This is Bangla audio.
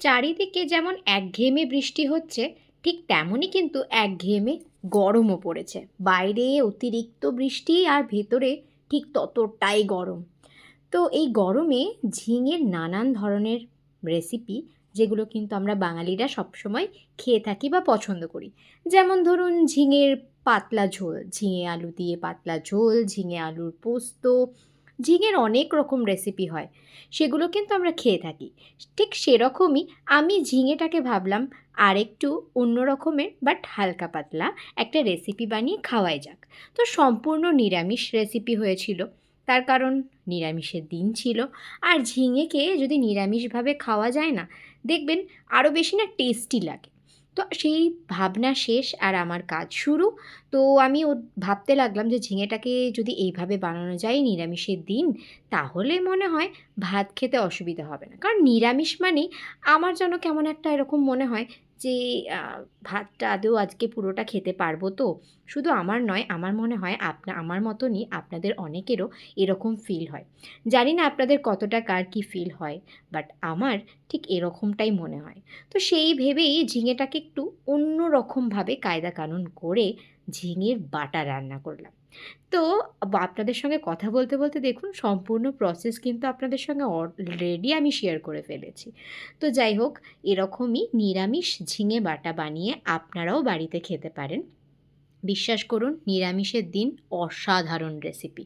চারিদিকে যেমন একঘেয়েমি বৃষ্টি হচ্ছে, ঠিক তেমনই কিন্তু একঘেয়েমি গরমও পড়েছে। বাইরে অতিরিক্ত বৃষ্টি আর ভেতরে ঠিক ততটাই গরম। তো এই গরমে ঝিঙের নানান ধরনের রেসিপি যেগুলো কিন্তু আমরা বাঙালিরা সবসময় খেয়ে থাকি বা পছন্দ করি। যেমন ধরুন ঝিঙের পাতলা ঝোল, ঝিঙে আলু দিয়ে পাতলা ঝোল, ঝিঙে আলুর পোস্ত ঝিঙের অনেক রকম রেসিপি হয়। সেগুলো কিন্তু আমরা খেয়ে থাকি। ঠিক সেরকমই আমি ঝিঙেটাকে ভাবলাম আরেকটু অন্য রকমের বাট হালকা পাতলা একটা রেসিপি বানিয়ে খাওয়াই যাক। তো সম্পূর্ণ নিরামিষ রেসিপি হয়েছিল। তার কারণ নিরামিষের দিন ছিল। আর ঝিঙেকে যদি নিরামিষভাবে খাওয়া যায় না, দেখবেন আরও বেশি না টেস্টি লাগে। তো সেই ভাবনা শেষ আর আমার কাজ শুরু। তো আমি ও ভাবতে লাগলাম যে ঝিঙেটাকে যদি এইভাবে বানানো যায় নিরামিষের দিন, তাহলে মনে হয় ভাত খেতে অসুবিধা হবে না। কারণ নিরামিষ মানেই আমার যেন কেমন একটা এরকম মনে হয় যে ভাতটা আদৌ আজকে পুরোটা খেতে পারব তো? শুধু আমার নয়, আমার মনে হয় আপনা, আমার মতনই আপনাদের অনেকেরও এরকম ফিল হয়। জানি না আপনাদের কতটা কার কী ফিল হয় বাট আমার ঠিক এরকমটাই মনে হয়। তো সেই ভেবেই ঝিঙেটাকে একটু অন্য রকমভাবে কায়দা কানুন করে ঝিঙের বাটা রান্না করলাম। তো আপনাদের সঙ্গে কথা বলতে বলতে দেখুন সম্পূর্ণ প্রসেস কিন্তু আপনাদের সঙ্গে অলরেডি আমি শেয়ার করে ফেলেছি। তো যাই হোক, এরকমই নিরামিষ ঝিঙে বাটা বানিয়ে আপনারাও বাড়িতে খেতে পারেন। বিশ্বাস করুন, নিরামিষের দিন অসাধারণ রেসিপি